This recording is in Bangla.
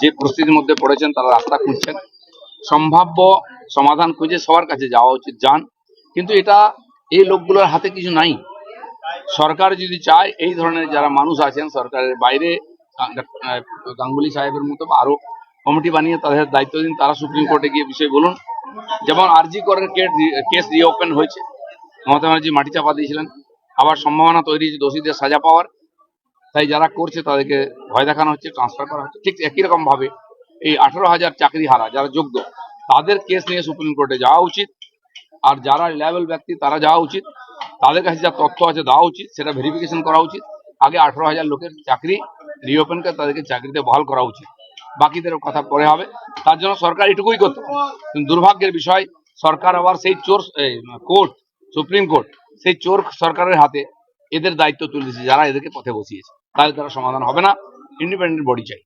যে পরিস্থিতির মধ্যে পড়েছেন, তারা রাস্তা খুঁজছেন। সম্ভাব্য সমাধান খুঁজে সবার কাছে যাওয়া উচিত, যান। কিন্তু এটা এই লোকগুলোর হাতে কিছু নাই। সরকার যদি চায়, এই ধরনের যারা মানুষ আছেন, সরকারের বাইরে গাঙ্গুলি সাহেবের মতো আরও কমিটি বানিয়ে তাদের দায়িত্ব দিন, তারা সুপ্রিম কোর্টে গিয়ে বিষয় বলুন। যেমন আরজি করের কেস রিওপেন হয়েছে। মমতা ব্যানার্জি মাটি চাপা দিয়েছিলেন। আবার সম্ভাবনা তৈরি হয়েছে দোষীদের সাজা পাওয়ার। তাই যারা করছে তাদেরকে ভয় দেখানো হচ্ছে ট্রান্সফার করা হচ্ছে। ঠিক একই রকম ভাবে এই আঠারো হাজার চাকরি হারা যারা যোগ্য, তাদের কেস নিয়ে সুপ্রিম কোর্টে যাওয়া উচিত। আর যারা লেভেল ব্যক্তি, তারা যাওয়া উচিত। তাদের কাছে যা তথ্য আছে দেওয়া উচিত, সেটা ভেরিফিকেশন করা উচিত। আগে আঠারো হাজার লোকের চাকরি রিওপেন করে তাদেরকে চাকরিতে বহাল করা উচিত। বাকিদের কথা পরে হবে। তার জন্য সরকার এটুকুই করতে কিন্তু দুর্ভাগ্যের বিষয়, সরকার আবার সেই চোর কোর্ট, সুপ্রিম কোর্ট, সেই চোর সরকারের হাতে এদের দায়িত্ব তুলে যারা এদেরকে পথে বসিয়েছে। তাহলে তারা সমাধান হবে না ইন্ডিপেন্ডেন্ট বডি চাই।